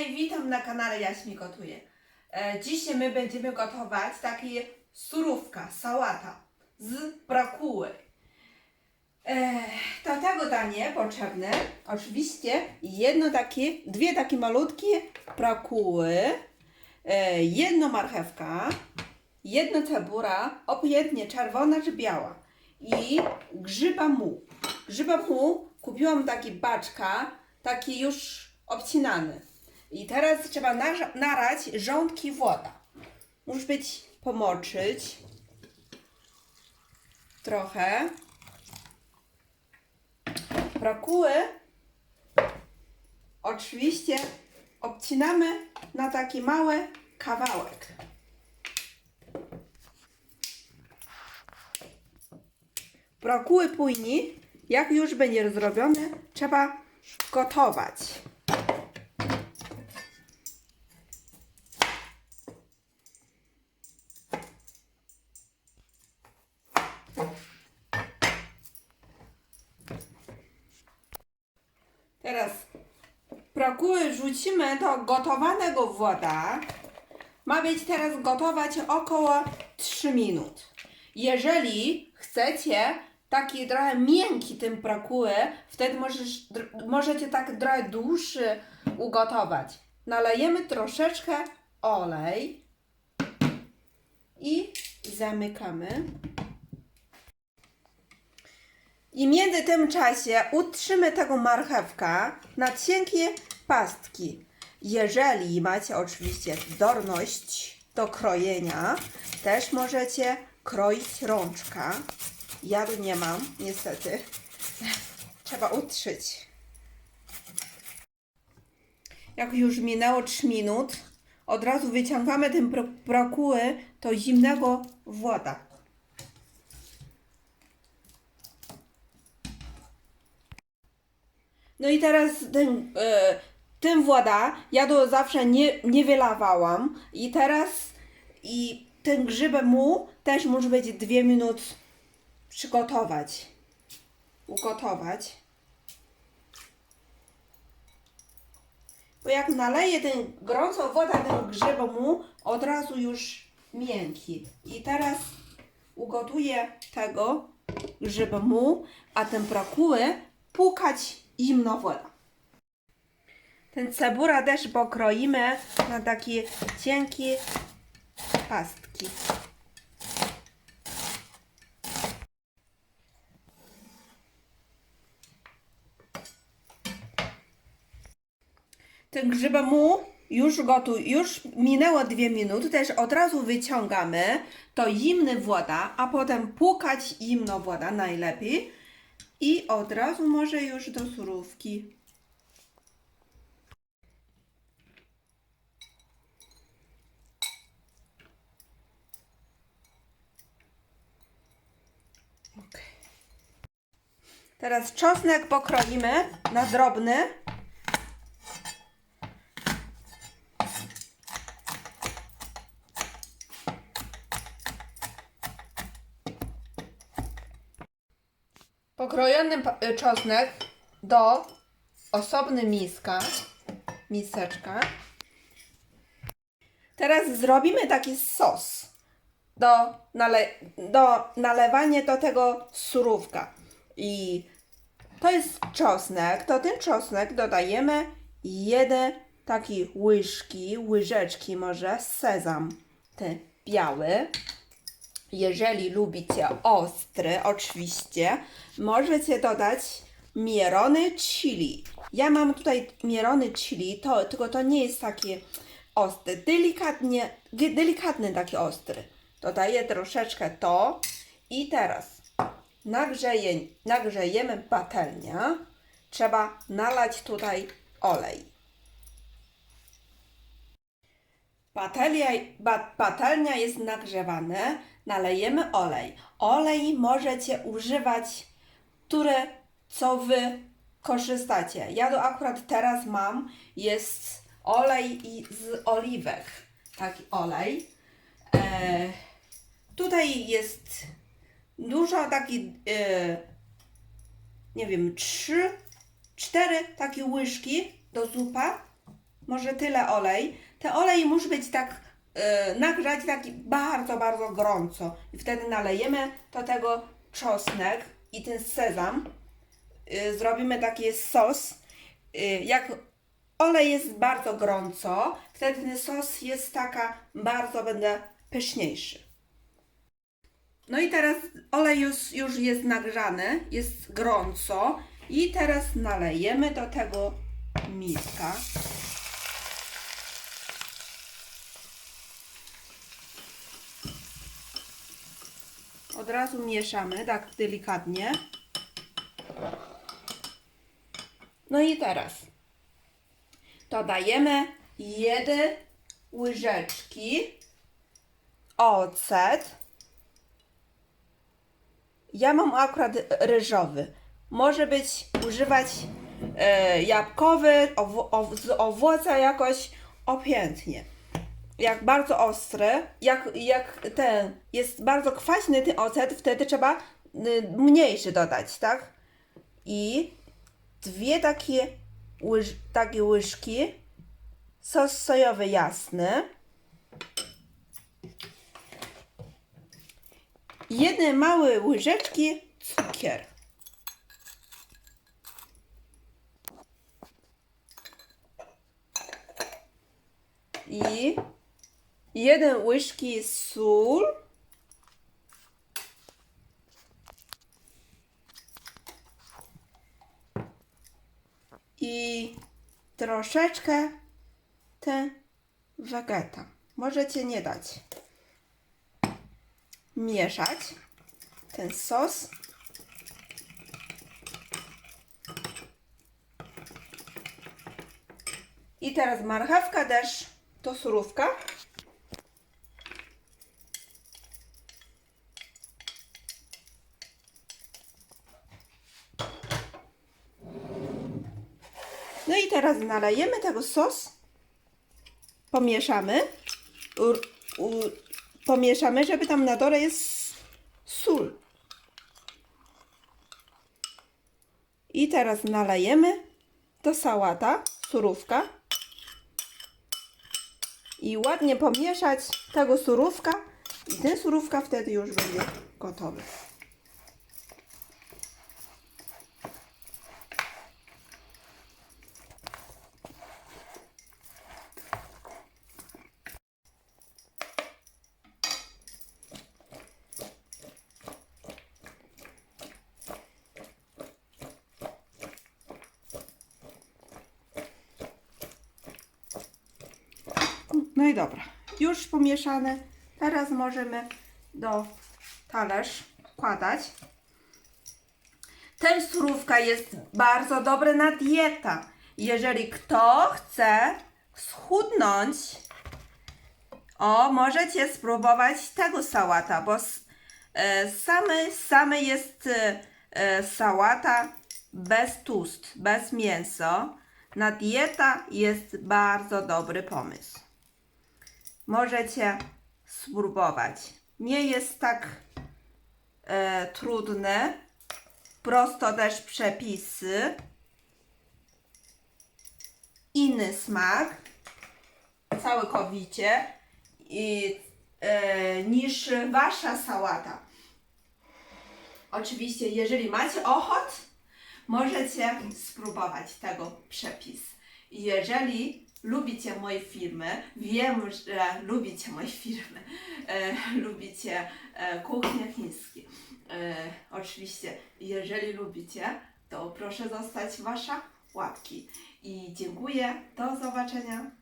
Hej, witam na kanale Jaśmi Gotuje. E, dzisiaj my będziemy gotować takie surówka, sałata z brakuły. E, do tego danie potrzebne oczywiście jedno takie, dwie takie malutkie brakuły, e, jedno marchewka, jedno cebura, obojętnie czerwona czy biała i grzyba mu. Grzyba mu kupiłam taki baczka, taki już obcinany. I teraz trzeba narać rządki woda. Musi być pomoczyć trochę. Brakuły oczywiście obcinamy na taki mały kawałek. Brokuły później, jak już będzie zrobione, trzeba gotować. Teraz brokuły rzucimy do gotowanego woda. Ma być teraz gotować około 3 minut. Jeżeli chcecie taki trochę miękki tym brokuły, wtedy możesz, możecie tak trochę dłuższy ugotować. Nalejemy troszeczkę olej i zamykamy. I między tym czasie utrzymy tego marchewka na cienkie pastki. Jeżeli macie oczywiście zdolność do krojenia, też możecie kroić rączka. Ja tu nie mam, niestety. Trzeba utrzyć. Jak już minęło 3 minut, od razu wyciągamy ten bro- brokuły do zimnego woda. No i teraz ten, e, tym woda, ja to zawsze nie, nie wylawałam i teraz i ten grzybem mu też może być dwie minuty przygotować, ugotować. Bo jak naleję ten gorącą wodę ten grzybem mu, od razu już miękki. I teraz ugotuję tego grzybem mu, a ten brakuły pukać zimno woda. Ten cebura też pokroimy na takie cienkie pastki. Ten grzyba mu już gotuj, już minęło dwie minuty, też od razu wyciągamy to zimna woda, a potem pukać zimno woda najlepiej i od razu może już do surówki. Teraz czosnek pokroimy na drobny. Pokrojony y, czosnek do osobny miska, miseczka. Teraz zrobimy taki sos do, nale, do nalewania do tego surówka. I to jest czosnek, to ten czosnek dodajemy jeden taki łyżki, łyżeczki może sezam, ten biały. Jeżeli lubicie ostry, oczywiście, możecie dodać mierony chili. Ja mam tutaj mierony chili, to, tylko to nie jest takie ostre, delikatnie, delikatny taki ostry. Dodaję troszeczkę to i teraz nagrzeje, nagrzejemy patelnię. Trzeba nalać tutaj olej. Patelnia, ba, patelnia jest nagrzewana, nalejemy olej. Olej możecie używać, który co wy korzystacie. Ja to akurat teraz mam, jest olej z oliwek. Taki olej. E, tutaj jest dużo taki, e, nie wiem, trzy, cztery takie łyżki do zupa może tyle olej. Ten olej musi być tak nagrzać taki bardzo, bardzo gorąco. I wtedy nalejemy do tego czosnek i ten sezam. Y, zrobimy taki sos. Y, jak olej jest bardzo gorąco, wtedy ten sos jest taka bardzo będę pyszniejszy. No i teraz olej już, już jest nagrzany, jest gorąco i teraz nalejemy do tego miska. Razu mieszamy tak delikatnie. No i teraz dodajemy jedne łyżeczki ocet. Ja mam akurat ryżowy. Może być używać e, jabłkowy, ow, z owoca jakoś opiętnie. Jak bardzo ostry, jak, jak ten jest bardzo kwaśny ten ocet, wtedy trzeba y, mniejszy dodać, tak? I dwie takie, łyż, takie łyżki sos sojowy jasny. Jedne małe łyżeczki cukier. I jeden łyżki sól. I troszeczkę ten wegeta. Możecie nie dać. Mieszać ten sos. I teraz marchewka też to surówka. Teraz nalejemy tego sos. Pomieszamy. U, u, pomieszamy, żeby tam na dole jest sól. I teraz nalejemy do sałata, surówka. I ładnie pomieszać tego surówka. I ten surówka wtedy już będzie gotowy. No i dobra, już pomieszane. Teraz możemy do talerz wkładać. Ten surówka jest bardzo dobre na dieta. Jeżeli kto chce schudnąć, o, możecie spróbować tego sałata, bo e, same, same jest e, e, sałata bez tust, bez mięso. Na dieta jest bardzo dobry pomysł możecie spróbować. Nie jest tak e, trudne. Prosto też przepisy. Inny smak. Całkowicie. I, e, niż wasza sałata. Oczywiście, jeżeli macie ochot, możecie spróbować tego przepis. Jeżeli lubicie moje filmy, wiem, że lubicie moje filmy, e, lubicie e, kuchnię chińską. E, oczywiście, jeżeli lubicie, to proszę zostać wasza łapki. I dziękuję. Do zobaczenia.